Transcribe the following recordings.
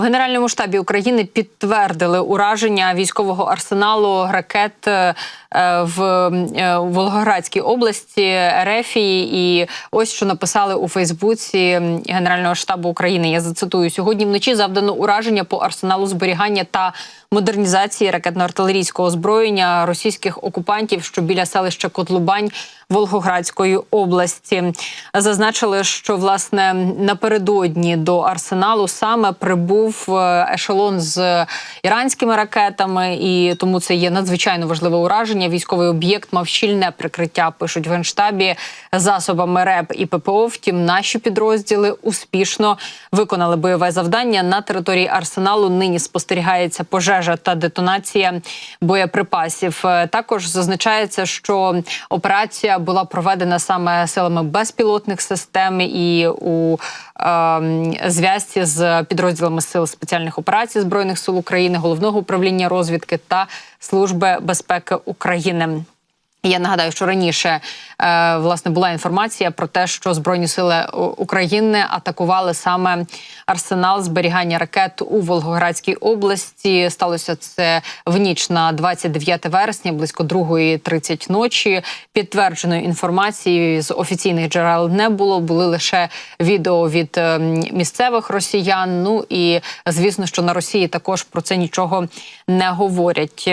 В Генеральному штабі України підтвердили ураження військового арсеналу ракет е, в е, Волгоградській області Рефії. І ось що написали у Фейсбуці Генерального штабу України. Я зацитую сьогодні. Вночі завдано ураження по арсеналу зберігання та модернізації ракетно-артилерійського озброєння російських окупантів, що біля селища Котлубань Волгоградської області. Зазначили, що власне напередодні до арсеналу саме прибув е, ешелон з іранськими ракетами, і тому це є надзвичайно важливе ураження. Військовий об'єкт мав щільне прикриття. Пишуть в генштабі засобами РЕП і ППО. Втім, наші підрозділи успішно виконали бойове завдання на території арсеналу. Нині спостерігається пожежа та детонація боєприпасів. Е, Також зазначається, що операція була проведена саме силами безпілотних систем і у е, зв'язці з підрозділами сил спеціальних операцій збройних сил України, головного управління розвідки та служби безпеки України. Я нагадаю, що раніше е, власне була інформація про те, що збройні сили України атакували саме арсенал зберігання ракет у Волгоградській області. Сталося це в ніч на 29 вересня, близько 2.30 ночі. Підтвердженої інформації з офіційних джерел не було. Були лише відео від е, місцевих росіян. Ну і звісно, що на Росії також про це нічого не говорять.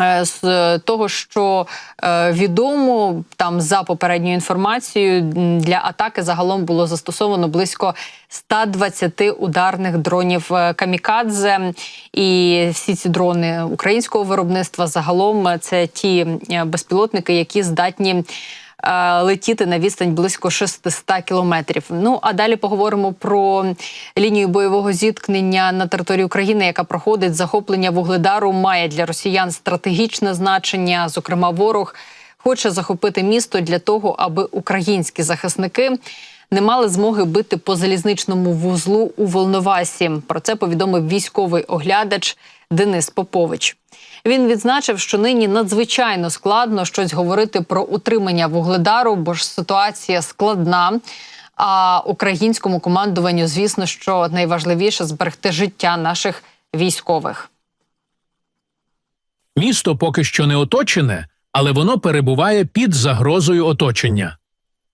Е, з того, що е, відомо там за попередньою інформацією для атаки загалом було застосовано близько 120 ударних дронів е, камікадзе, і всі ці дрони українського виробництва загалом це ті безпілотники, які здатні. Е, Летіти на відстань близько 600 кілометрів. Ну а далі поговоримо про лінію бойового зіткнення на території України, яка проходить захоплення вугледару, має для росіян стратегічне значення. Зокрема, ворог хоче захопити місто для того, аби українські захисники не мали змоги бити по залізничному вузлу у Волновасі. Про це повідомив військовий оглядач Денис Попович. Він відзначив, що нині надзвичайно складно щось говорити про утримання вугледару, бо ж ситуація складна. А українському командуванню, звісно, що найважливіше зберегти життя наших військових. Місто поки що не оточене, але воно перебуває під загрозою оточення.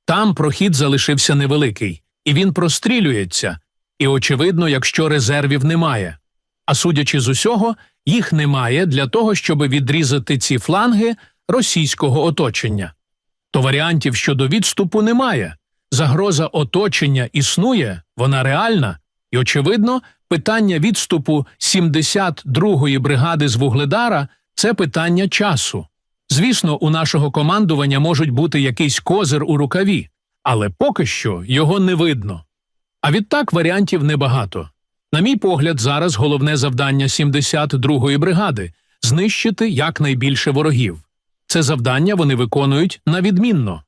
Там прохід залишився невеликий, і він прострілюється. І очевидно, якщо резервів немає. А судячи з усього, їх немає для того, щоб відрізати ці фланги російського оточення. То варіантів щодо відступу немає. Загроза оточення існує, вона реальна, і, очевидно, питання відступу 72-ї бригади з Вугледара це питання часу. Звісно, у нашого командування можуть бути якийсь козир у рукаві, але поки що його не видно. А відтак варіантів небагато. На мій погляд, зараз головне завдання 72-ї бригади знищити якнайбільше ворогів. Це завдання вони виконують на відмінно.